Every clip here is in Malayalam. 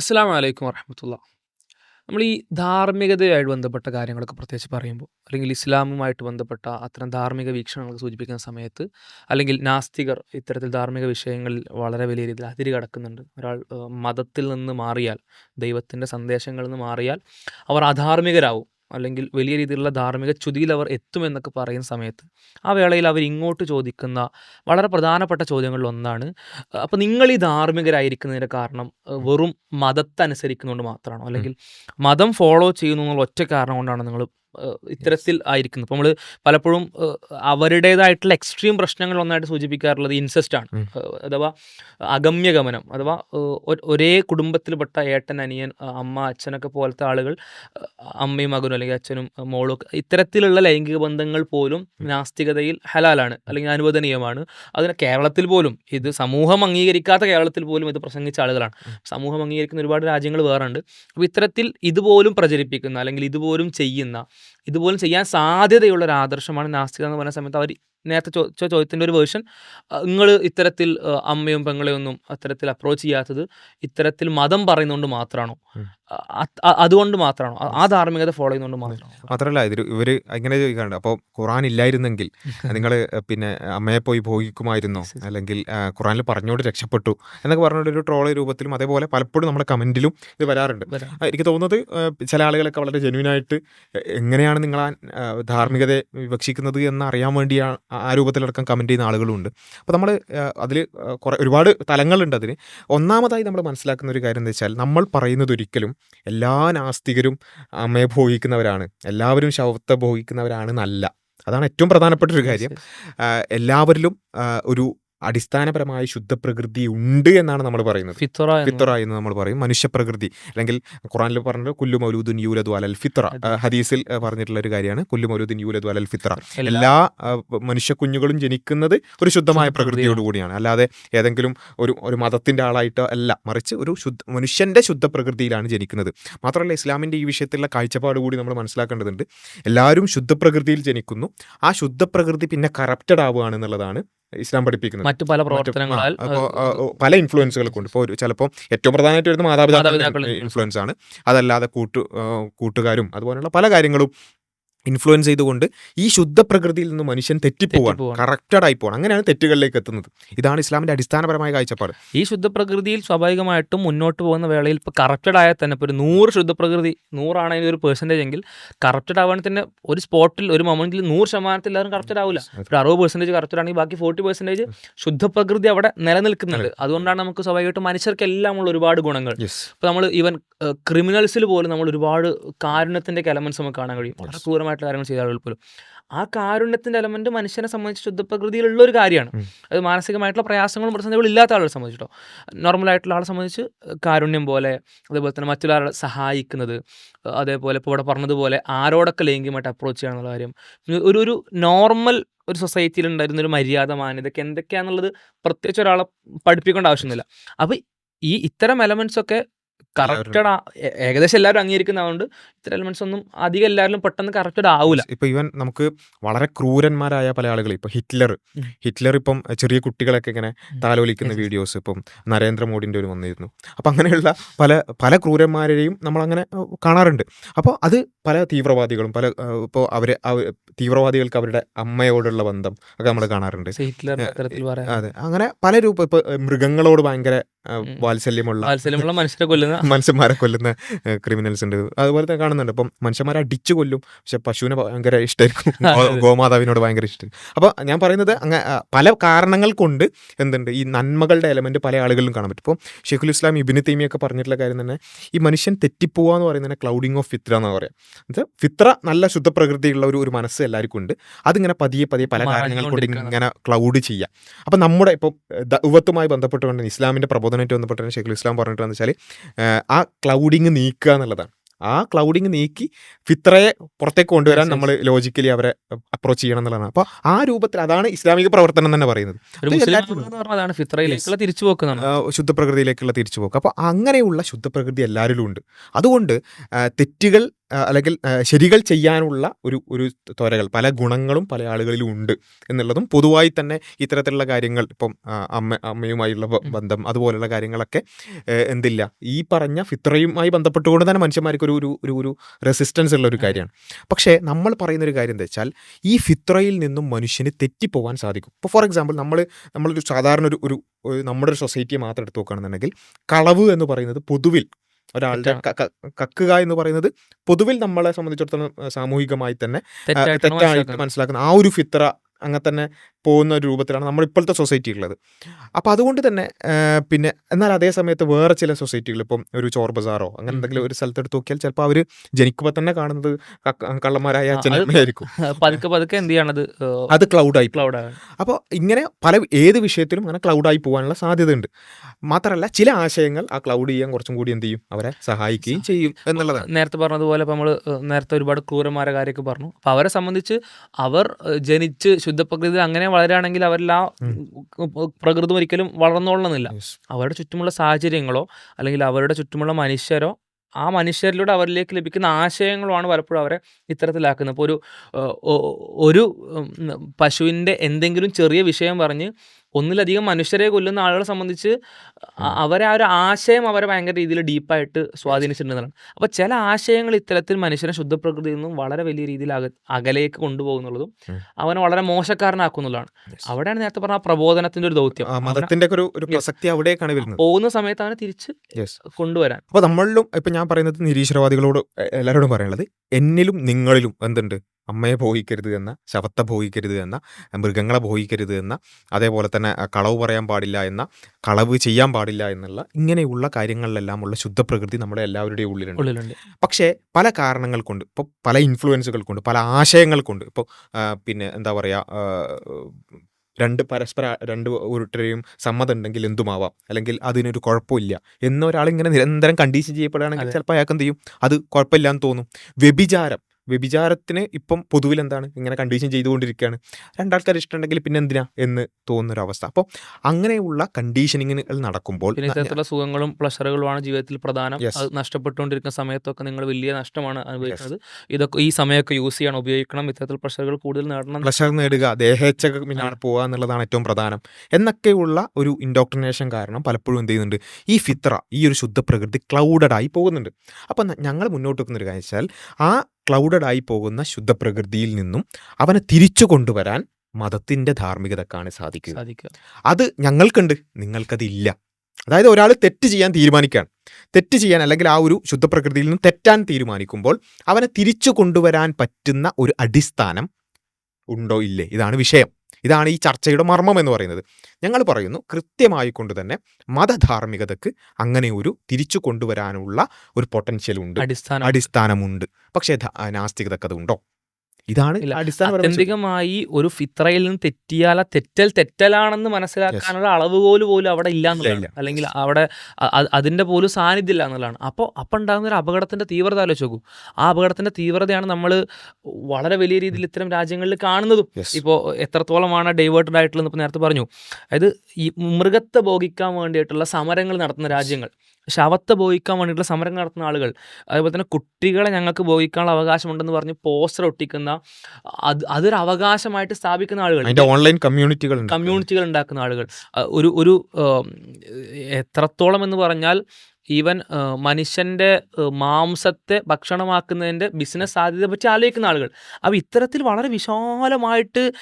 അസ്സാം വലൈക്കും വറഹമത്തുള്ള. നമ്മൾ ഈ ധാർമ്മികതയായിട്ട് ബന്ധപ്പെട്ട കാര്യങ്ങളൊക്കെ പ്രത്യേകിച്ച് പറയുമ്പോൾ അല്ലെങ്കിൽ ഇസ്ലാമുമായിട്ട് ബന്ധപ്പെട്ട അത്തരം ധാർമ്മിക വീക്ഷണങ്ങൾ സൂചിപ്പിക്കുന്ന സമയത്ത് അല്ലെങ്കിൽ നാസ്തികർ ഇത്തരത്തിൽ ധാർമ്മിക വിഷയങ്ങളിൽ വളരെ വലിയ രീതിയിൽ അതിര് കടക്കുന്നുണ്ട് ഒരാൾ മതത്തിൽ നിന്ന് മാറിയാൽ ദൈവത്തിന്റെ സന്ദേശങ്ങളിൽ നിന്ന് മാറിയാൽ അവർ അധാർമികരാവും അല്ലെങ്കിൽ വലിയ രീതിയിലുള്ള ധാർമ്മിക ചുതിയിൽ അവർ എത്തുമെന്നൊക്കെ പറയുന്ന സമയത്ത് ആ വേളയിൽ അവർ ഇങ്ങോട്ട് ചോദിക്കുന്ന വളരെ പ്രധാനപ്പെട്ട ചോദ്യങ്ങളിൽ ഒന്നാണ് അപ്പോൾ നിങ്ങൾ ഈ ധാർമ്മികരായിരിക്കുന്നതിന്റെ കാരണം വെറും മതത്തെ അനുസരിക്കുന്നതുകൊണ്ട് മാത്രമാണോ? അല്ലെങ്കിൽ മതം ഫോളോ ചെയ്യുന്നു എന്നുള്ള ഒറ്റ കാരണം കൊണ്ടാണ് നിങ്ങൾ ഇത്തരത്തിൽ ആയിരിക്കുന്നു. അപ്പൊ നമ്മൾ പലപ്പോഴും അവരുടേതായിട്ടുള്ള എക്സ്ട്രീം പ്രശ്നങ്ങൾ ഒന്നായിട്ട് സൂചിപ്പിക്കാറുള്ളത് ഇൻസെസ്റ്റ് ആണ്. അഥവാ അഗമ്യ അഥവാ അഗമ്യഗമനം അഥവാ ഒരേ കുടുംബത്തിൽപ്പെട്ട ഏട്ടൻ അനിയൻ അമ്മ അച്ഛനൊക്കെ പോലത്തെ ആളുകൾ അമ്മയും മകനും അല്ലെങ്കിൽ അച്ഛനും മോളും ഒക്കെ ഇത്തരത്തിലുള്ള ലൈംഗിക ബന്ധങ്ങൾ പോലും നാസ്തികതയിൽ ഹലാലാണ് അല്ലെങ്കിൽ അനുവദനീയമാണ്. അതിന് കേരളത്തിൽ പോലും ഇത് സമൂഹം അംഗീകരിക്കാത്ത കേരളത്തിൽ പോലും ഇത് പ്രസംഗിച്ച ആളുകളാണ്. സമൂഹം അംഗീകരിക്കുന്ന ഒരുപാട് രാജ്യങ്ങൾ വേറെ ഉണ്ട്. അപ്പോൾ ഇത്തരത്തിൽ ഇതുപോലും പ്രചരിപ്പിക്കുന്ന അല്ലെങ്കിൽ ഇതുപോലും ചെയ്യുന്ന ഇതുപോലും ചെയ്യാൻ സാധ്യതയുള്ള ഒരു ആദർശമാണ് നാസ്തിക എന്ന് പറയുന്ന സമയത്ത് അവർ നേരത്തെ ചോദിച്ച ചോദ്യത്തിന്റെ ഒരു വേർഷൻ നിങ്ങൾ ഇത്തരത്തിൽ അമ്മയും പെങ്ങളെയൊന്നും അത്തരത്തിൽ അപ്രോച്ച് ചെയ്യാത്തത് ഇത്തരത്തിൽ മതം പറയുന്നതുകൊണ്ട് മാത്രമാണോ? അതുകൊണ്ട് മാത്രമാണ്? ആ- ധാർമ്മികത ഫോളോ ചെയ്യുന്നതുകൊണ്ട് മാത്രമാണ്? മാത്രമല്ല ഇതിൽ ഇവർ ഇങ്ങനെ ചോദിക്കാറുണ്ട് അപ്പോൾ ഖുറാൻ ഇല്ലായിരുന്നെങ്കിൽ നിങ്ങൾ പിന്നെ അമ്മയെ പോയി ഭോഗിക്കുമായിരുന്നോ. അല്ലെങ്കിൽ ഖുറാനിൽ പറഞ്ഞോട് രക്ഷപ്പെട്ടു എന്നൊക്കെ പറഞ്ഞിട്ട് ഒരു ട്രോള രൂപത്തിലും അതേപോലെ പലപ്പോഴും നമ്മുടെ കമന്റിലും ഇത് വരാറുണ്ട്. എനിക്ക് തോന്നുന്നത് ചില ആളുകളൊക്കെ വളരെ ജെന്യൂനായിട്ട് എങ്ങനെയാണ് നിങ്ങൾ ആ ധാർമ്മികതയെ വിവക്ഷിക്കുന്നത് എന്ന് അറിയാൻ വേണ്ടി ആ രൂപത്തിലടക്കം കമന്റ് ചെയ്യുന്ന ആളുകളുണ്ട്. അപ്പോൾ നമ്മൾ അതിൽ കുറേ ഒരുപാട് തലങ്ങളുണ്ട് അതിന്. ഒന്നാമതായി നമ്മൾ മനസ്സിലാക്കുന്ന ഒരു കാര്യം എന്താ വെച്ചാൽ നമ്മൾ പറയുന്നത് ഒരിക്കലും എല്ലാ നാസ്തികരും അമ്മയെ ഭോഗിക്കുന്നവരാണ്. എല്ലാവരും ശവത്തെ ഭോഗിക്കുന്നവരാണ് എന്നല്ല. അതാണ് ഏറ്റവും പ്രധാനപ്പെട്ട ഒരു കാര്യം. എല്ലാവരിലും ഒരു അടിസ്ഥാനപരമായ ശുദ്ധപ്രകൃതി ഉണ്ട് എന്നാണ് നമ്മൾ പറയുന്നത്. ഫിത്തറ ഫിത്തറ എന്ന് നമ്മൾ പറയും. മനുഷ്യപ്രകൃതി. അല്ലെങ്കിൽ ഖുറാനിൽ പറഞ്ഞത് കുല്ലു മൗലൂദുൻ യൂലദു അലൽ ഫിത്ര ആ, ഹദീസിൽ പറഞ്ഞിട്ടുള്ള ഒരു കാര്യമാണ് കുല്ലു മൗലൂദുൻ യൂലദു അലൽ ഫിത്ര എല്ലാ മനുഷ്യ കുഞ്ഞുങ്ങളും ജനിക്കുന്നത് ഒരു ശുദ്ധമായ പ്രകൃതിയോടുകൂടിയാണ്. പ്രകൃതിയോട് കൂടിയാണ് അല്ലാതെ ഏതെങ്കിലും ഒരു ഒരു മതത്തിന്റെ ആളായിട്ടോ അല്ല മറിച്ച് ഒരു ശുദ്ധ മനുഷ്യന്റെ ശുദ്ധ പ്രകൃതിയിലാണ് ജനിക്കുന്നത്. മാത്രമല്ല ഇസ്ലാമിന്റെ ഈ വിഷയത്തിലുള്ള കാഴ്ചപ്പാട് കൂടി നമ്മൾ മനസ്സിലാക്കേണ്ടതുണ്ട്. എല്ലാവരും ശുദ്ധപ്രകൃതിയിൽ ജനിക്കുന്നു. ആ ശുദ്ധ പ്രകൃതി പിന്നെ കറപ്റ്റഡ് ആവുകയാണ് എന്നുള്ളതാണ് ഇസ്ലാം പഠിപ്പിക്കുന്നത്. മറ്റു പല പ്രവർത്തനങ്ങളാൽ പല ഇൻഫ്ലുവൻസുകൾ കൊണ്ട് ഇപ്പോൾ ചിലപ്പോൾ ഏറ്റവും പ്രധാനമായിട്ട് വരുന്ന മാതാപിതാക്കളുടെ ഇൻഫ്ലുവൻസ് ആണ്. അതല്ലാതെ കൂട്ടു കൂട്ടുകാരും അതുപോലെയുള്ള പല കാര്യങ്ങളും ഇൻഫ്ലുവൻസ് ചെയ്തുകൊണ്ട് ഈ ശുദ്ധ പ്രകൃതിയിൽ നിന്ന് മനുഷ്യൻ തെറ്റിപ്പോവാൻ. കറക്റ്റഡ് ആയി പോകണം അങ്ങനെയാണ് തെറ്റുകളിലേക്ക് എത്തുന്നത്. ഇതാണ് ഇസ്ലാമിന്റെ അടിസ്ഥാനപരമായ കാഴ്ചപ്പാട്. ഈ ശുദ്ധ പ്രകൃതിയിൽ സ്വാഭാവികമായിട്ടും മുന്നോട്ട് പോകുന്ന വേളയിൽ ഇപ്പോൾ കറപ്റ്റഡ് ആയാൽ തന്നെ ഇപ്പോൾ ഒരു നൂറ് ശുദ്ധപ്രകൃതി നൂറാണെങ്കിൽ ഒരു പെർസെന്റേജ് എങ്കിൽ കറപ്റ്റഡ് ആവാൻ തന്നെ ഒരു സ്പോട്ടിൽ ഒരു മൊമെന്റിൽ നൂറ് ശതമാനത്തിൽ എല്ലാവരും കറപ്റ്റഡ് ആവില്ല ഒരു അറുപത് പെർസെന്റേജ് കറപ്റ്റഡ് ആണെങ്കിൽ ബാക്കി ഫോർട്ടി പെർസെന്റേജ് ശുദ്ധപ്രകൃതി അവിടെ നിലനിൽക്കുന്നുണ്ട്. അതുകൊണ്ടാണ് നമുക്ക് സ്വാഭാവികമായിട്ടും മനുഷ്യർക്ക് എല്ലാം ഉള്ള ഒരുപാട് ഗുണങ്ങൾ. ഇപ്പൊ ഇപ്പോൾ നമ്മൾ ഈവൻ ക്രിമിനൽസിൽ പോലും നമ്മൾ ഒരുപാട് കാരുണ്യത്തിന്റെ എലമെന്റ്സ് നമുക്ക് കാണാൻ കഴിയും. വളരെ ക്രൂരമായിട്ടുള്ള കാര്യങ്ങൾ ചെയ്ത ആളുകൾ പോലും. ആ കാരുണ്യത്തിന്റെ എലമെന്റ് മനുഷ്യനെ സംബന്ധിച്ച് ശുദ്ധപ്രകൃതിയിലുള്ള ഒരു കാര്യമാണ്. അത് മാനസികമായിട്ടുള്ള പ്രയാസങ്ങളും പ്രതിസന്ധികളും ഇല്ലാത്ത ആളുകളെ സംബന്ധിച്ചിട്ടോ നോർമലായിട്ടുള്ള ആളെ സംബന്ധിച്ച് കാരുണ്യം പോലെ അതേപോലെ തന്നെ മറ്റൊരാളെ സഹായിക്കുന്നത് അതേപോലെ ഇപ്പോൾ ഇവിടെ പറഞ്ഞതുപോലെ ആരോടൊക്കെ ലൈംഗികമായിട്ട് അപ്രോച്ച് ചെയ്യാനുള്ള കാര്യം. ഒരു ഒരു നോർമൽ ഒരു സൊസൈറ്റിയിൽ ഉണ്ടായിരുന്ന ഒരു മര്യാദ മാന്യതൊക്കെ എന്തൊക്കെയാണെന്നുള്ളത് പ്രത്യേകിച്ച് ഒരാളെ പഠിപ്പിക്കേണ്ട ആവശ്യമൊന്നുമില്ല. അപ്പോൾ ഈ ഇത്തരം എലമെന്റ്സ് ഒക്കെ കറക്റ്റഡ് ഏകദേശം എല്ലാവരും അംഗീകരിക്കുന്നതുകൊണ്ട് ഇത്തരം എലമെന്റ്സ് ഒന്നും അധികം എല്ലാവരും പെട്ടെന്ന് കറക്റ്റഡ് ആവില്ല ഇപ്പൊ ഇവൻ നമുക്ക് വളരെ ക്രൂരന്മാരായ പല ആളുകൾ ഇപ്പൊ ഹിറ്റ്ലർ. ഹിറ്റ്ലർ ഇപ്പം ചെറിയ കുട്ടികളൊക്കെ ഇങ്ങനെ താലോലിക്കുന്ന. വീഡിയോസ് ഇപ്പം നരേന്ദ്രമോദിന്റെ ഒരു വന്നിരുന്നു അപ്പൊ അങ്ങനെയുള്ള പല പല ക്രൂരന്മാരെയും നമ്മൾ അങ്ങനെ കാണാറുണ്ട് അപ്പോൾ അത് പല തീവ്രവാദികളും പല ഇപ്പോൾ അവരെ അവ- തീവ്രവാദികൾക്ക് അവരുടെ അമ്മയോടുള്ള ബന്ധം ഒക്കെ നമ്മൾ കാണാറുണ്ട് അതെ അങ്ങനെ പല രൂപ ഇപ്പൊ മൃഗങ്ങളോട് ഭയങ്കര. വാത്സല്യമുള്ള വാത്സല്യമുള്ള മനുഷ്യരെ കൊല്ലുന്ന മനുഷ്യന്മാരെ കൊല്ലുന്ന ക്രിമിനൽസ് ഉണ്ട്. അതുപോലെ തന്നെ കാണുന്നുണ്ട്. അപ്പം മനുഷ്യന്മാരെ അടിച്ചു കൊല്ലും. പക്ഷെ പശുവിനെ ഭയങ്കര ഇഷ്ടമായിരിക്കും. ഗോമാതാവിനോട് ഭയങ്കര ഇഷ്ടം അപ്പോൾ ഞാൻ പറയുന്നത് അങ്ങ പല കാരണങ്ങൾ കൊണ്ട് എന്തുണ്ട്? ഈ നന്മകളുടെ എലമെന്റ് പല ആളുകളിലും കാണാൻ പറ്റും. ഇപ്പോൾ ഷെയ്ഖുൽ ഇസ്ലാം ഇബിന് തീമിയൊക്കെ പറഞ്ഞിട്ടുള്ള കാര്യം തന്നെ ഈ മനുഷ്യൻ തെറ്റിപ്പോവാ എന്ന് പറയുന്നത് ക്ലൗഡിങ് ഓഫ് ഫിത്ര എന്ന് പറയാം. ഇത് ഫിത്ര നല്ല ശുദ്ധപ്രകൃതിയുള്ള ഒരു ഒരു മനസ്സ് എല്ലാവർക്കും ഉണ്ട്. അതിങ്ങനെ പതിയെ പതിയെ പല കാരണങ്ങൾ കൊണ്ട് ഇങ്ങനെ ക്ലൗഡ് ചെയ്യാം. അപ്പം നമ്മുടെ ഇപ്പോൾ ദൗവത്തുമായി ബന്ധപ്പെട്ടുകൊണ്ട് ഇസ്ലാമിന്റെ പ്രബോധനമായിട്ട് ബന്ധപ്പെട്ട് ഷെയ്ഖുൽ ഇസ്ലാം പറഞ്ഞിട്ടെന്ന് വെച്ചാൽ ആ ക്ലൗഡിങ് നീക്കുക എന്നുള്ളതാണ്. ആ ക്ലൗഡിങ് നീക്കി ഫിത്രയെ പുറത്തേക്ക് കൊണ്ടുവരാൻ. നമ്മൾ ലോജിക്കലി അവരെ അപ്രോച്ച് ചെയ്യണം എന്നുള്ളതാണ്. അപ്പോൾ ആ രൂപത്തിൽ അതാണ് ഇസ്ലാമിക പ്രവർത്തനം തന്നെ പറയുന്നത്. ശുദ്ധപ്രകൃതിയിലേക്കുള്ള തിരിച്ചുപോക്ക്. അപ്പോൾ അങ്ങനെയുള്ള ശുദ്ധപ്രകൃതി എല്ലാവരിലും ഉണ്ട് അതുകൊണ്ട് തെറ്റുകൾ അല്ലെങ്കിൽ ശരികൾ ചെയ്യാനുള്ള ഒരു ഒരു ത്വരകൾ പല ഗുണങ്ങളും പല ആളുകളിലും ഉണ്ട് എന്നുള്ളതും പൊതുവായി തന്നെ ഇത്തരത്തിലുള്ള കാര്യങ്ങൾ ഇപ്പം അമ്മ അമ്മയുമായുള്ള ബന്ധം അതുപോലെയുള്ള കാര്യങ്ങളൊക്കെ എന്തില്ല. ഈ പറഞ്ഞ ഫിത്രയുമായി ബന്ധപ്പെട്ടുകൊണ്ട് തന്നെ മനുഷ്യന്മാർക്ക് ഒരു ഒരു ഒരു റെസിസ്റ്റൻസ് ഉള്ള ഒരു കാര്യമാണ്. പക്ഷേ നമ്മൾ പറയുന്ന ഒരു കാര്യം എന്താ വെച്ചാൽ ഈ ഫിത്രയിൽ നിന്നും മനുഷ്യന് തെറ്റിപ്പോവാൻ സാധിക്കും. ഇപ്പോൾ ഫോർ എക്സാമ്പിൾ നമ്മൾ നമ്മളൊരു സാധാരണ ഒരു ഒരു ഒരു നമ്മുടെ ഒരു സൊസൈറ്റിയെ മാത്രം എടുത്ത് നോക്കുകയാണെന്നുണ്ടെങ്കിൽ കളവ് എന്ന് പറയുന്നത് പൊതുവിൽ ഒരാളുടെ കക്കുക എന്ന് പറയുന്നത് പൊതുവിൽ നമ്മളെ സംബന്ധിച്ചിടത്തോളം സാമൂഹികമായി തന്നെ തെറ്റായിട്ട് മനസ്സിലാക്കുന്ന ആ ഒരു ഫിത്ര അങ്ങനെ തന്നെ പോകുന്ന ഒരു രൂപത്തിലാണ് നമ്മൾ ഇപ്പോഴത്തെ സൊസൈറ്റി ഉള്ളത് അപ്പോൾ അതുകൊണ്ട് തന്നെ പിന്നെ എന്നാൽ അതേ സമയത്ത് വേറെ ചില സൊസൈറ്റികൾ ഇപ്പം ഒരു ചോർ ബസാറോ അങ്ങനെ എന്തെങ്കിലും ഒരു സ്ഥലത്തെടുത്ത് നോക്കിയാൽ ചിലപ്പോൾ അവർ ജനിക്കുമ്പോൾ തന്നെ കാണുന്നത് കള്ളന്മാരായ അച്ഛനായിരിക്കും അച്ഛനമ്മയായിരിക്കും പതുക്കെ പതുക്കെ എന്ത് ചെയ്യണത് അത് ക്ലൗഡായി ക്ലൗഡാണ് അപ്പോൾ ഇങ്ങനെ പല ഏത് വിഷയത്തിലും അങ്ങനെ ക്ലൗഡായി പോകാനുള്ള സാധ്യതയുണ്ട്. മാത്രമല്ല ചില ആശയങ്ങൾ ആ ക്ലൗഡ് ചെയ്യാൻ കുറച്ചും കൂടി എന്ത് ചെയ്യും? അവരെ സഹായിക്കുകയും ചെയ്യും എന്നുള്ളതാണ്. നേരത്തെ പറഞ്ഞതുപോലെ നമ്മൾ നേരത്തെ ഒരുപാട് ക്രൂരന്മാരെ കാര്യമൊക്കെ പറഞ്ഞു. അപ്പോൾ അവരെ സംബന്ധിച്ച് അവർ ജനിച്ച് ശുദ്ധപ്രകൃതി അങ്ങനെ വളരുകയാണെങ്കിൽ അവരെല്ലാം ആ പ്രകൃതി ഒരിക്കലും വളർന്നോളണമെന്നില്ല അവരുടെ ചുറ്റുമുള്ള സാഹചര്യങ്ങളോ അല്ലെങ്കിൽ അവരുടെ ചുറ്റുമുള്ള മനുഷ്യരോ ആ മനുഷ്യരിലൂടെ അവരിലേക്ക് ലഭിക്കുന്ന ആശയങ്ങളുമാണ് പലപ്പോഴും അവരെ ഇത്തരത്തിലാക്കുന്നത്. ഇപ്പോൾ ഒരു ഒരു പശുവിന്റെ എന്തെങ്കിലും ചെറിയ വിഷയം പറഞ്ഞ് ഒന്നിലധികം മനുഷ്യരെ കൊല്ലുന്ന ആളുകളെ സംബന്ധിച്ച് അവരെ ആ ഒരു ആശയം അവരെ ഭയങ്കര രീതിയിൽ ഡീപ്പായിട്ട് സ്വാധീനിച്ചിട്ടുണ്ടെന്നാണ്. അപ്പോൾ ചില ആശയങ്ങൾ ഇത്തരത്തിൽ മനുഷ്യനെ ശുദ്ധപ്രകൃതിയിൽ നിന്നും വളരെ വലിയ രീതിയിൽ അക അകലേക്ക് കൊണ്ടുപോകുന്നുള്ളതും അവനെ വളരെ മോശക്കാരനാക്കുന്നുള്ളതാണ്. അവിടെയാണ് നേരത്തെ പറഞ്ഞ പ്രബോധനത്തിന്റെ ഒരു ദൗത്യം. മതത്തിന്റെ ഒരു ഒരു Yes. പ്രസക്തി അവിടേക്കാണ് വരുന്നത്. പോകുന്ന സമയത്ത് അവനെ തിരിച്ച് കൊണ്ടുവരാൻ. അപ്പോൾ നമ്മളിലും ഇപ്പം ഞാൻ പറയുന്നത് നിരീശ്വരവാദികളോട് എല്ലാവരോടും പറയാനുള്ളത് എന്നിലും നിങ്ങളിലും എന്തുണ്ട്? അമ്മയെ ഭോഗിക്കരുത് എന്ന ശവത്തെ ഭോഗിക്കരുത് എന്ന മൃഗങ്ങളെ ഭോഗിക്കരുത് എന്ന അതേപോലെ തന്നെ കളവ് പറയാൻ പാടില്ല എന്ന കളവ് ചെയ്യാൻ പാടില്ല എന്നുള്ള ഇങ്ങനെയുള്ള കാര്യങ്ങളിലെല്ലാം ഉള്ള ശുദ്ധ പ്രകൃതി നമ്മുടെ എല്ലാവരുടെയും ഉള്ളിലുണ്ട്. ഉള്ളിലുണ്ട്. പക്ഷേ പല കാരണങ്ങൾ കൊണ്ട് ഇപ്പോൾ പല ഇൻഫ്ലുവൻസുകൾ കൊണ്ട് പല ആശയങ്ങൾ കൊണ്ട് ഇപ്പോൾ പിന്നെ എന്താ പറയുക രണ്ട് പരസ്പര രണ്ട് ഒരുട്ടരെയും സമ്മതം ഉണ്ടെങ്കിൽ എന്തുമാവാം? അല്ലെങ്കിൽ അതിനൊരു കുഴപ്പമില്ല. എന്നൊരാൾ ഇങ്ങനെ നിരന്തരം കണ്ടീഷൻ ചെയ്യപ്പെടുകയാണെങ്കിൽ. ചിലപ്പോൾ അയാൾക്ക് എന്ത് ചെയ്യും? അത് കുഴപ്പമില്ല എന്ന് തോന്നും. വ്യഭിചാരം. വ്യഭിചാരത്തിന് ഇപ്പം പൊതുവിൽ എന്താണ് ഇങ്ങനെ കണ്ടീഷൻ ചെയ്തുകൊണ്ടിരിക്കുകയാണ്. രണ്ടാൾക്കാർ ഇഷ്ടമുണ്ടെങ്കിൽ പിന്നെ എന്തിനാ എന്ന് തോന്നുന്ന ഒരു അവസ്ഥ അപ്പോൾ അങ്ങനെയുള്ള കണ്ടീഷനിങ്ങുകൾ നടക്കുമ്പോൾ ഇത്തരത്തിലുള്ള സുഖങ്ങളും പ്ലഷറുകളുമാണ് ജീവിതത്തിൽ പ്രധാനം. അത് നഷ്ടപ്പെട്ടുകൊണ്ടിരിക്കുന്ന സമയത്തൊക്കെ നിങ്ങൾ വലിയ നഷ്ടമാണ് അനുഭവിക്കുന്നത്. ഇതൊക്കെ ഈ സമയമൊക്കെ യൂസ് ചെയ്യണം ഉപയോഗിക്കണം. ഇത്തരത്തിൽ പ്രഷറുകൾ കൂടുതൽ നേടണം. പ്ലഷർ നേടുക ദേഹേച്ഛക പിന്നാണ് പോകുക എന്നുള്ളതാണ് ഏറ്റവും പ്രധാനം. എന്നൊക്കെയുള്ള ഒരു ഇൻഡോക്ട്രിനേഷൻ കാരണം പലപ്പോഴും എന്ത് ചെയ്യുന്നുണ്ട്? ഈ ഫിത്ര ഈ ഒരു ശുദ്ധ പ്രകൃതി ക്ലൗഡഡ് ആയി പോകുന്നുണ്ട്. അപ്പം ഞങ്ങൾ മുന്നോട്ട് വെക്കുന്ന ഒരു കാര്യം വെച്ചാൽ ആ ക്ലൗഡഡ് ആയി പോകുന്ന ശുദ്ധപ്രകൃതിയിൽ നിന്നും അവനെ തിരിച്ചു കൊണ്ടുവരാൻ മതത്തിന്റെ ധാർമ്മികതക്കാണ് സാധിക്കുക. സാധിക്കുക. അത് ഞങ്ങൾക്കുണ്ട് നിങ്ങൾക്കതില്ല. അതായത് ഒരാൾ തെറ്റ് ചെയ്യാൻ തീരുമാനിക്കുകയാണ്. തെറ്റ് ചെയ്യാൻ അല്ലെങ്കിൽ ആ ഒരു ശുദ്ധപ്രകൃതിയിൽ നിന്ന് തെറ്റാൻ തീരുമാനിക്കുമ്പോൾ അവനെ തിരിച്ചു കൊണ്ടുവരാൻ പറ്റുന്ന ഒരു അടിസ്ഥാനം ഉണ്ടോ ഇല്ലേ? ഇതാണ് വിഷയം. ഇതാണ് ഈ ചർച്ചയുടെ മർമ്മം എന്ന് പറയുന്നത്. ഞങ്ങൾ പറയുന്നു കൃത്യമായി കൊണ്ട് തന്നെ മതധാർമ്മികതക്ക് അങ്ങനെ ഒരു തിരിച്ചു കൊണ്ടുവരാനുള്ള ഒരു പൊട്ടൻഷ്യൽ ഉണ്ട്. അടിസ്ഥാനം അടിസ്ഥാനമുണ്ട്. പക്ഷേ നാസ്തികതക്ക് അത് ഉണ്ടോ ഇതാണ്. അടിസ്ഥാനപരമായ ഒരു ഫിത്രയിൽ നിന്ന് തെറ്റിയാൽ ആ തെറ്റൽ തെറ്റലാണെന്ന് മനസ്സിലാക്കാനുള്ള അളവുകോൽ പോലും അവിടെ ഇല്ല എന്നുള്ളതാണ്. അല്ലെങ്കിൽ അവിടെ അതിന്റെ പോലും സാന്നിധ്യം ഇല്ല എന്നുള്ളതാണ്. അപ്പോൾ അപ്പം ഉണ്ടാകുന്ന ഒരു അപകടത്തിന്റെ തീവ്രത ആലോചിച്ച് നോക്കൂ. ആ അപകടത്തിന്റെ തീവ്രതയാണ് നമ്മൾ വളരെ വലിയ രീതിയിൽ ഇത്തരം രാജ്യങ്ങളിൽ കാണുന്നതും. ഇപ്പോൾ എത്രത്തോളമാണ് ഡൈവേർട്ടഡ് ആയിട്ടുള്ളത് ഇപ്പോൾ നേരത്തെ പറഞ്ഞു. അതായത് ഈ മൃഗത്തെ ഭോഗിക്കാൻ വേണ്ടിയിട്ടുള്ള സമരങ്ങൾ നടത്തുന്ന രാജ്യങ്ങൾ. ശവത്തെ ഭോഗിക്കാൻ വേണ്ടിയിട്ടുള്ള സമരം നടത്തുന്ന ആളുകൾ. അതുപോലെ തന്നെ കുട്ടികളെ ഞങ്ങൾക്ക് ഭോഗിക്കാനുള്ള അവകാശമുണ്ടെന്ന് പറഞ്ഞ് പോസ്റ്റർ ഒട്ടിക്കുന്ന അത് അതൊരു അവകാശമായിട്ട് സ്ഥാപിക്കുന്ന ആളുകൾ. ഓൺലൈൻ കമ്മ്യൂണിറ്റികൾ കമ്മ്യൂണിറ്റികൾ ഉണ്ടാക്കുന്ന ആളുകൾ. ഒരു ഒരു എത്രത്തോളം എന്ന് പറഞ്ഞാൽ ഈവൻ മനുഷ്യന്റെ മാംസത്തെ ഭക്ഷണമാക്കുന്നതിന്റെ ബിസിനസ് സാധ്യതയെ പറ്റി ആലോചിക്കുന്ന ആളുകൾ. അപ്പോൾ ഇത്തരത്തിൽ വളരെ വിശാലമായിട്ട്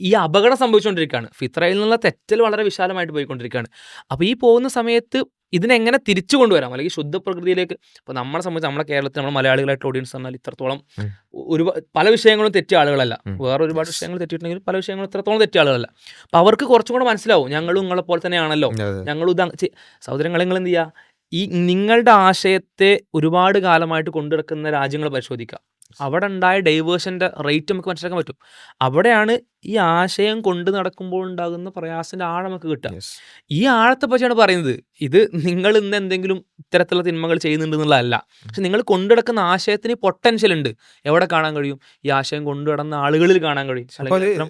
ഈ അപകടം സംഭവിച്ചുകൊണ്ടിരിക്കുകയാണ് ഫിത്രയിൽ നിന്നുള്ള തെറ്റൽ വളരെ വിശാലമായിട്ട് പോയിക്കൊണ്ടിരിക്കുകയാണ് അപ്പോൾ ഈ പോകുന്ന സമയത്ത് ഇതിനെങ്ങനെ തിരിച്ചു കൊണ്ടുവരാം? അല്ലെങ്കിൽ ശുദ്ധ പ്രകൃതിയിലേക്ക് ഇപ്പോൾ നമ്മളെ സംബന്ധിച്ച് നമ്മുടെ കേരളത്തിൽ നമ്മൾ മലയാളികളായിട്ട് ഓഡിയൻസ് പറഞ്ഞാൽ ഇത്രത്തോളം ഒരു പല വിഷയങ്ങളും തെറ്റിയ ആളുകളല്ല. വേറെ ഒരുപാട് വിഷയങ്ങൾ തെറ്റിയിട്ടുണ്ടെങ്കിൽ പല വിഷയങ്ങളും ഇത്രത്തോളം തെറ്റിയ ആളുകളല്ല. അപ്പോൾ അവർക്ക് കുറച്ചും കൂടെ മനസ്സിലാവും. ഞങ്ങളും നിങ്ങളെ പോലെ തന്നെയാണല്ലോ. ഞങ്ങളും ഞങ്ങൾ ഇത് സഹോദരങ്ങളെ നിങ്ങൾ എന്ത് ചെയ്യുക ഈ നിങ്ങളുടെ ആശയത്തെ ഒരുപാട് കാലമായിട്ട് കൊണ്ടുനടക്കുന്ന രാജ്യങ്ങൾ പരിശോധിക്കുക. അവിടെ ഉണ്ടായ ഡൈവേഴ്ഷന്റെ റേറ്റ് നമുക്ക് മനസ്സിലാക്കാൻ പറ്റും. അവിടെയാണ് ഈ ആശയം കൊണ്ട് നടക്കുമ്പോൾ ഉണ്ടാകുന്ന പ്രയാസത്തിന്റെ ആഴം നമുക്ക് കിട്ടുക. ഈ ആഴത്തെ പറ്റിയാണ് പറയുന്നത്. ഇത് നിങ്ങൾ ഇന്ന് എന്തെങ്കിലും ഇത്തരത്തിലുള്ള തിന്മകൾ ചെയ്യുന്നുണ്ട് എന്നുള്ളതല്ല. പക്ഷെ നിങ്ങൾ കൊണ്ടുനടക്കുന്ന ആശയത്തിന് പൊട്ടൻഷ്യൽ ഉണ്ട്. എവിടെ കാണാൻ കഴിയും? ഈ ആശയം കൊണ്ടുനടന്ന ആളുകളിൽ കാണാൻ കഴിയും.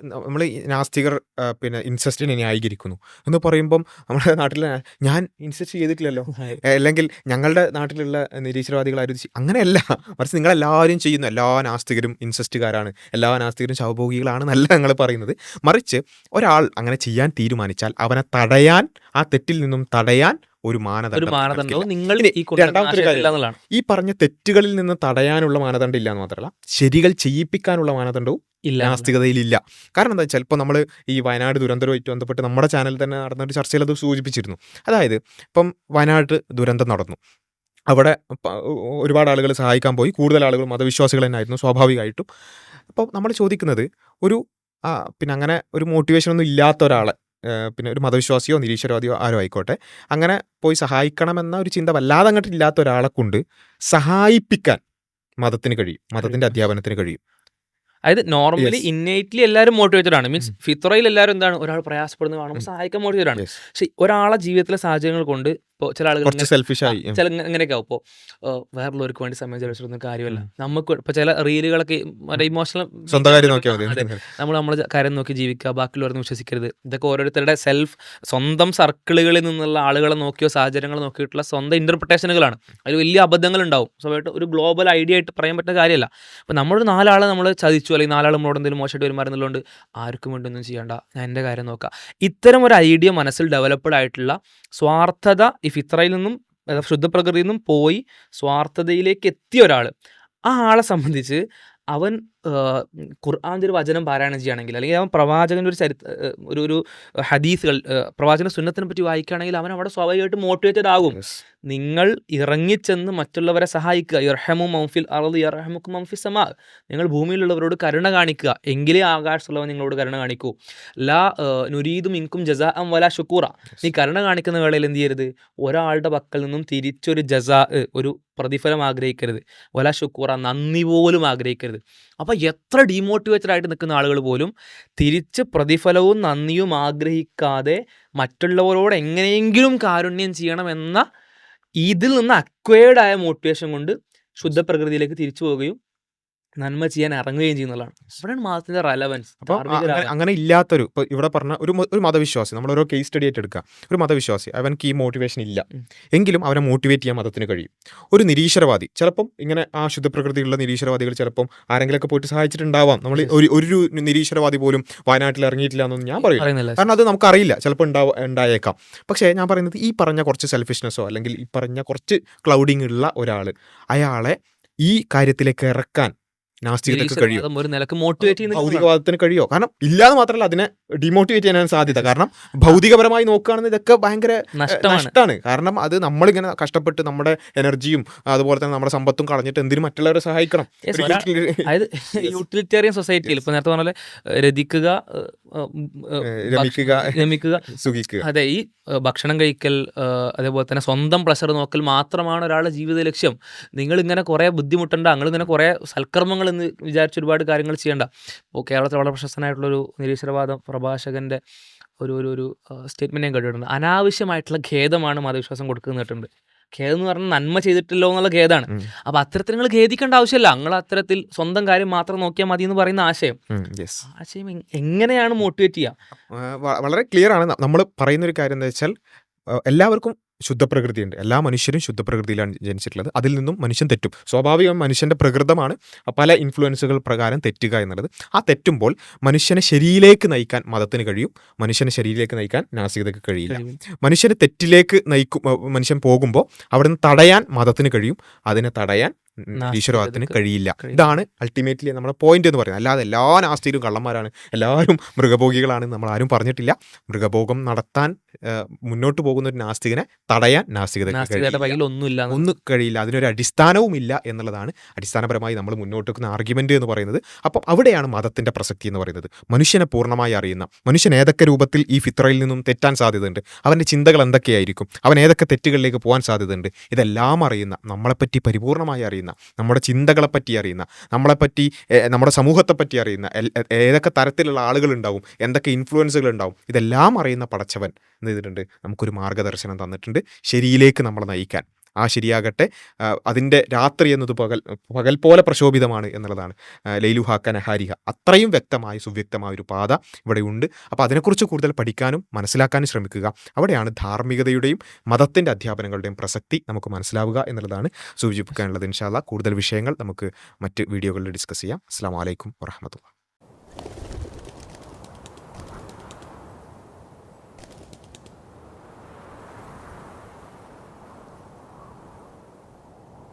നമ്മൾ നാസ്തികർ പിന്നെ ഇൻസെസ്റ്റിനെ ന്യായീകരിക്കുന്നു. എന്ന് പറയുമ്പം നമ്മുടെ നാട്ടിൽ ഞാൻ ഇൻസെസ്റ്റ് ചെയ്തിട്ടില്ലല്ലോ. അല്ലെങ്കിൽ ഞങ്ങളുടെ നാട്ടിലുള്ള നിരീശ്വരവാദികൾ ആരും അങ്ങനെയല്ല. മറിച്ച് നിങ്ങളെല്ലാവരും ചെയ്യുന്നു എല്ലാ നാസ്തികരും ഇൻസെസ്റ്റുകാരാണ് എല്ലാ നാസ്തികരും ശവഭോഗികളാണെന്നല്ല ഞങ്ങൾ പറയുന്നത്. മറിച്ച് ഒരാൾ അങ്ങനെ ചെയ്യാൻ തീരുമാനിച്ചാൽ അവനെ തടയാൻ ആ തെറ്റിൽ നിന്നും തടയാൻ ഒരു മാനദണ്ഡം. ഈ രണ്ടാമത്തെ കാര്യം. ഈ പറഞ്ഞ തെറ്റുകളിൽ നിന്ന് തടയാനുള്ള മാനദണ്ഡം ഇല്ല എന്ന് മാത്രമല്ല ശരികൾ ചെയ്യിപ്പിക്കാനുള്ള മാനദണ്ഡവും ഇല്ല. നാസ്തികതയിലില്ല കാരണം എന്താ വെച്ചാൽ ഇപ്പോൾ നമ്മൾ ഈ വയനാട് ദുരന്തവുമായിട്ട് ബന്ധപ്പെട്ട് നമ്മുടെ ചാനലിൽ തന്നെ നടന്ന ഒരു ചർച്ചയിൽ അത് സൂചിപ്പിച്ചിരുന്നു. അതായത് ഇപ്പം വയനാട് ദുരന്തം നടന്നു. അവിടെ ഒരുപാട് ആളുകൾ സഹായിക്കാൻ പോയി. കൂടുതൽ ആളുകൾ മതവിശ്വാസികൾ തന്നെയായിരുന്നു സ്വാഭാവികമായിട്ടും. അപ്പോൾ നമ്മൾ ചോദിക്കുന്നത് ഒരു ആ, പിന്നെ അങ്ങനെ ഒരു മോട്ടിവേഷൻ ഒന്നും ഇല്ലാത്ത ഒരാളെ പിന്നെ ഒരു മതവിശ്വാസിയോ നിരീശ്വരവാദിയോ ആരോ ആയിക്കോട്ടെ അങ്ങനെ പോയി സഹായിക്കണമെന്ന ഒരു ചിന്ത വല്ലാതെ അങ്ങോട്ട് ഇല്ലാത്ത ഒരാളെ കൊണ്ട് സഹായിപ്പിക്കാൻ മതത്തിന് കഴിയും മതത്തിന്റെ. അധ്യാപനത്തിന് കഴിയും അതായത് നോർമലി. ഇന്നേറ്റ്ലി എല്ലാവരും മോട്ടിവേറ്റഡ് ആണ് മീൻസ്. ഫിത്രയിൽ എല്ലാവരും എന്താണ് ഒരാൾ പ്രയാസപ്പെടുന്നത് കാണുമ്പോൾ സഹായിക്കാൻ മോട്ടിവേറ്റഡ് ആണ്. പക്ഷെ ഒരാളെ ജീവിതത്തിലെ സാഹചര്യങ്ങൾ കൊണ്ട് ഇപ്പോൾ ചില ആളുകൾ ചില അങ്ങനെയൊക്കെ ആവും. ഇപ്പോൾ വേറുള്ളവർക്ക് വേണ്ടി സമയം ചെലവിച്ചിരുന്ന കാര്യമല്ല. നമുക്ക് ഇപ്പോൾ ചില റീലുകളൊക്കെ മറ്റേ ഇമോഷണൽ സ്വന്തം കാര്യം നോക്കിയാൽ മതി. നമ്മൾ നമ്മുടെ കാര്യം നോക്കി ജീവിക്കുക ബാക്കിയുള്ളവരെ വിശ്വസിക്കരുത്. ഇതൊക്കെ ഓരോരുത്തരുടെ സെൽഫ് സ്വന്തം സർക്കിളുകളിൽ നിന്നുള്ള ആളുകളെ നോക്കിയോ സാഹചര്യങ്ങൾ നോക്കിയിട്ടുള്ള സ്വന്തം ഇന്റർപ്രിട്ടേഷനുകളാണ് അതിൽ വലിയ അബദ്ധങ്ങൾ ഉണ്ടാവും സ്വഭാവമായിട്ട് ഒരു ഗ്ലോബൽ ഐഡിയ ആയിട്ട് പറയാൻ പറ്റുന്ന കാര്യമല്ല. അപ്പം നമ്മളൊരു നാലാളെ നമ്മൾ ചതിച്ചു അല്ലെങ്കിൽ നാലാൾ നമ്മളോട് എന്തെങ്കിലും മോശമായിട്ട് പെരുമാറുന്നുള്ളതുകൊണ്ട് ആർക്കും വേണ്ടി ഒന്നും ചെയ്യണ്ട. ഞാൻ എന്റെ കാര്യം നോക്കാം. ഇത്തരം ഒരു ഐഡിയ മനസ്സിൽ ഡെവലപ്ഡ് ആയിട്ടുള്ള സ്വാർത്ഥത ഈ ഫിത്രയിൽ നിന്നും ശുദ്ധപ്രകൃതിയിൽ നിന്നും പോയി സ്വാർത്ഥതയിലേക്ക് എത്തിയ ഒരാൾ ആ ആളെ സംബന്ധിച്ച് അവൻ ഖുർആന്റെ ഒരു വചനം പാരായണം ചെയ്യുകയാണെങ്കിൽ അല്ലെങ്കിൽ അവൻ പ്രവാചകന്റെ ഒരു ചരിത്ര ഒരു ഒരു ഹദീസുകൾ പ്രവാചകന്റെ സുന്നത്തിനെ പറ്റി വായിക്കുകയാണെങ്കിൽ അവൻ അവിടെ സ്വാഭാവികമായിട്ട് മോട്ടിവേറ്റഡ് ആകും. നിങ്ങൾ ഇറങ്ങിച്ചെന്ന് മറ്റുള്ളവരെ സഹായിക്കുക. ഇർഹമു മൗഫിൽ അറദ് ഇർഹമുക്ക് മൗഫി സമാ. നിങ്ങൾ ഭൂമിയിലുള്ളവരോട് കരുണ കാണിക്കുക. എങ്കിലേ ആകാശത്തുള്ളവൻ നിങ്ങളോട് കരുണ കാണിക്കൂ. ലാ നുരീദും ഇൻകും ജസാ അം വല ഷുക്കൂറ നീ കരുണ കാണിക്കുന്ന വേളയിൽ എന്ത് ചെയ്യരുത്? ഒരാളുടെ പക്കൽ നിന്നും തിരിച്ചൊരു ജസാ ഒരു പ്രതിഫലം ആഗ്രഹിക്കരുത്. വല ഷുക്കൂറ നന്ദി പോലും ആഗ്രഹിക്കരുത്. അപ്പം എത്ര ഡീമോട്ടിവേറ്റഡ് ആയിട്ട് നിൽക്കുന്ന ആളുകൾ പോലും തിരിച്ച് പ്രതിഫലവും നന്ദിയും ആഗ്രഹിക്കാതെ മറ്റുള്ളവരോട് എങ്ങനെയെങ്കിലും കാരുണ്യം ചെയ്യണമെന്ന ഇതിൽ നിന്ന് അക്വേർഡായ മോട്ടിവേഷൻ കൊണ്ട് ശുദ്ധപ്രകൃതിയിലേക്ക് തിരിച്ചു പോവുകയും നന്മ ചെയ്യാൻ ഇറങ്ങുകയും ചെയ്യുന്നതാണ് അവിടെയാണ് മതത്തിന്റെ റെലവൻസ് അങ്ങനെ ഇല്ലാത്തൊരു ഇപ്പൊ ഇവിടെ പറഞ്ഞ ഒരു ഒരു മതവിശ്വാസി നമ്മൾ ഓരോ കേസ് സ്റ്റഡി ആയിട്ട് എടുക്കുക. ഒരു മതവിശ്വാസി അവൻക്ക് ഈ മോട്ടിവേഷൻ ഇല്ല. എങ്കിലും അവനെ മോട്ടിവേറ്റ് ചെയ്യാൻ മതത്തിന് കഴിയും. ഒരു നിരീശ്വരവാദി ചിലപ്പം ഇങ്ങനെ ആ ശുദ്ധപ്രകൃതിയുള്ള നിരീശ്വരവാദികൾ ചിലപ്പം ആരെങ്കിലൊക്കെ പോയിട്ട് സഹായിച്ചിട്ടുണ്ടാവാം. നമ്മൾ ഒരു ഒരു നിരീശ്വരവാദി പോലും വയനാട്ടിൽ ഇറങ്ങിയിട്ടില്ല എന്നൊന്നും ഞാൻ പറയും പറയുന്നില്ല കാരണം അത് നമുക്കറിയില്ല. ചിലപ്പോൾ ഉണ്ടാവും ഉണ്ടായേക്കാം. പക്ഷേ ഞാൻ പറയുന്നത് ഈ പറഞ്ഞ കുറച്ച് സെൽഫിഷ്നെസ്സോ അല്ലെങ്കിൽ ഈ പറഞ്ഞ കുറച്ച് ക്ലൗഡിങ് ഉള്ള ഒരാൾ അയാളെ ഈ കാര്യത്തിലേക്ക് ഇറക്കാൻ നാസ്തികതയ്ക്ക് കഴിയും. ഒരു നിലയ്ക്ക് മോട്ടിവേറ്റ് ചെയ്യുന്ന ഭൗതികവാദത്തിന് കഴിയോ? കാരണം ഇല്ലാതെ മാത്രമല്ല അതിനെ ഡിമോട്ടിവേറ്റ് ചെയ്യാൻ സാധ്യത. കാരണം ഭൗതികപരമായി നോക്കുകയാണെങ്കിൽ ഇതൊക്കെ ഭയങ്കര നഷ്ടമാണ്. കാരണം അത് നമ്മളിങ്ങനെ കഷ്ടപ്പെട്ട് നമ്മുടെ എനർജിയും അതുപോലെ തന്നെ നമ്മുടെ സമ്പത്തും കളഞ്ഞിട്ട് എന്തിനും മറ്റുള്ളവരെ സഹായിക്കണം. അതായത് യൂട്ടിലിറ്റേറിയൻ സൊസൈറ്റിയിൽ ഇപ്പൊ നേരത്തെ പറഞ്ഞ രതിക്കുക രമിക്കുക സുഖിക്കുക. അതെ ഈ ഭക്ഷണം കഴിക്കൽ അതേപോലെ തന്നെ സ്വന്തം പ്ലഷർ നോക്കൽ മാത്രമാണ് ഒരാളുടെ ജീവിത ലക്ഷ്യം. നിങ്ങൾ ഇങ്ങനെ കുറെ ബുദ്ധിമുട്ടണ്ട നിങ്ങൾ ഇങ്ങനെ കുറെ സൽക്കർമ്മങ്ങൾ എന്ന് വിചാരിച്ച് ഒരുപാട് കാര്യങ്ങൾ ചെയ്യണ്ട. ഇപ്പോൾ കേരളത്തിൽ വളരെ പ്രശസ്തനായിട്ടുള്ളൊരു നിരീശ്വരവാദ പ്രഭാഷകന്റെ ഒരു ഒരു ഒരു സ്റ്റേറ്റ്മെന്റ് ഞാൻ കേട്ടിട്ടുണ്ട്. അനാവശ്യമായിട്ടുള്ള ഖേദമാണ് മതവിശ്വാസം കൊടുക്കുന്നത് കേട്ടിട്ടുണ്ട്. ഖേദം എന്ന് പറഞ്ഞാൽ നന്മ ചെയ്തിട്ടില്ലോ എന്നുള്ള ഖേദമാണ്. അപ്പോൾ അപ്പൊ അത്തരത്തിൽ നിങ്ങൾ ഖേദിക്കേണ്ട ആവശ്യമില്ല. നിങ്ങൾ അത്തരത്തിൽ സ്വന്തം കാര്യം മാത്രം നോക്കിയാൽ മതി എന്ന് പറയുന്ന ആശയം. ആശയം എങ്ങനെയാണ് മോട്ടിവേറ്റ് ചെയ്യുക? വളരെ ക്ലിയർ ആണ്. നമ്മൾ പറയുന്ന ഒരു കാര്യം എന്താ വെച്ചാൽ എല്ലാവർക്കും ശുദ്ധപ്രകൃതിയുണ്ട്. എല്ലാ മനുഷ്യരും ശുദ്ധപ്രകൃതിയിലാണ് ജനിച്ചിട്ടുള്ളത്. അതിൽ നിന്നും മനുഷ്യൻ തെറ്റും. സ്വാഭാവികം മനുഷ്യന്റെ പ്രകൃതമാണ്. പല ഇൻഫ്ലുവൻസുകൾ പ്രകാരം തെറ്റുക എന്നുള്ളത്. ആ തെറ്റുമ്പോൾ മനുഷ്യനെ ശരിയിലേക്ക് നയിക്കാൻ മതത്തിന് കഴിയും. മനുഷ്യനെ ശരിയിലേക്ക് നയിക്കാൻ നാസികതയ്ക്ക് കഴിയില്ല. മനുഷ്യനെ തെറ്റിലേക്ക് നയിക്കും മനുഷ്യൻ പോകുമ്പോൾ അവിടുന്ന് തടയാൻ മതത്തിന് കഴിയും. അതിനെ തടയാൻ ഈശ്വരവാദത്തിന് കഴിയില്ല. ഇതാണ് അൾട്ടിമേറ്റ്ലി നമ്മുടെ പോയിന്റ് എന്ന് പറയുന്നത്. അല്ലാതെ എല്ലാ നാസ്തിയിലും കള്ളന്മാരാണ്. എല്ലാവരും മൃഗഭോഗികളാണ് നമ്മൾ ആരും പറഞ്ഞിട്ടില്ല. മൃഗഭോഗം നടത്താൻ മുന്നോട്ട് പോകുന്ന ഒരു നാസ്തികനെ തടയാൻ നാസ്തികത ഒന്നുമില്ല ഒന്നും കഴിയില്ല. അതിനൊരു അടിസ്ഥാനവും ഇല്ല എന്നുള്ളതാണ് അടിസ്ഥാനപരമായി നമ്മൾ മുന്നോട്ട് വെക്കുന്ന ആർഗ്യുമെന്റ് എന്ന് പറയുന്നത്. അപ്പം അവിടെയാണ് മതത്തിന്റെ പ്രസക്തി എന്ന് പറയുന്നത്. മനുഷ്യനെ പൂർണമായി അറിയുന്ന മനുഷ്യൻ ഏതൊക്കെ രൂപത്തിൽ ഈ ഫിത്രയിൽ നിന്നും തെറ്റാൻ സാധ്യതയുണ്ട് അവന്റെ ചിന്തകൾ എന്തൊക്കെയായിരിക്കും അവൻ ഏതൊക്കെ തെറ്റുകളിലേക്ക് പോകാൻ സാധ്യതയുണ്ട് ഇതെല്ലാം അറിയുന്ന നമ്മളെപ്പറ്റി പരിപൂർണമായി അറിയുന്ന അറിയുന്ന നമ്മുടെ ചിന്തകളെ പറ്റി അറിയുന്ന നമ്മളെപ്പറ്റി നമ്മുടെ സമൂഹത്തെ പറ്റി അറിയുന്ന ഏതൊക്കെ തരത്തിലുള്ള ആളുകളുണ്ടാവും എന്തൊക്കെ ഇൻഫ്ലുവൻസുകൾ ഉണ്ടാവും ഇതെല്ലാം അറിയുന്ന പടച്ചവൻ എന്ന് ചെയ്തിട്ടുണ്ട് നമുക്കൊരു മാർഗദർശനം തന്നിട്ടുണ്ട്. ശരിയിലേക്ക് നമ്മളെ നയിക്കാൻ. ആ ശരിയാകട്ടെ. അതിന്റെ രാത്രി എന്നത് പകൽ പകൽ പോലെ പ്രശോഭിതമാണ് എന്നുള്ളതാണ്. ലൈലു ഹാക്ക നഹാരിക അത്രയും വ്യക്തമായ സുവ്യക്തമായ ഒരു പാത ഇവിടെയുണ്ട് അപ്പോൾ അതിനെക്കുറിച്ച് കൂടുതൽ പഠിക്കാനും മനസ്സിലാക്കാനും ശ്രമിക്കുക. അവിടെയാണ് ധാർമ്മികതയുടെയും മതത്തിന്റെ അധ്യാപനങ്ങളുടെയും പ്രസക്തി നമുക്ക് മനസ്സിലാവുക എന്നുള്ളതാണ് സൂചിപ്പിക്കാനുള്ളത്. ഇൻഷാല്ല കൂടുതൽ വിഷയങ്ങൾ നമുക്ക് മറ്റ് വീഡിയോകളിൽ ഡിസ്കസ് ചെയ്യാം. അസ്സാം വലൈക്കും വറഹമത്തുള്ള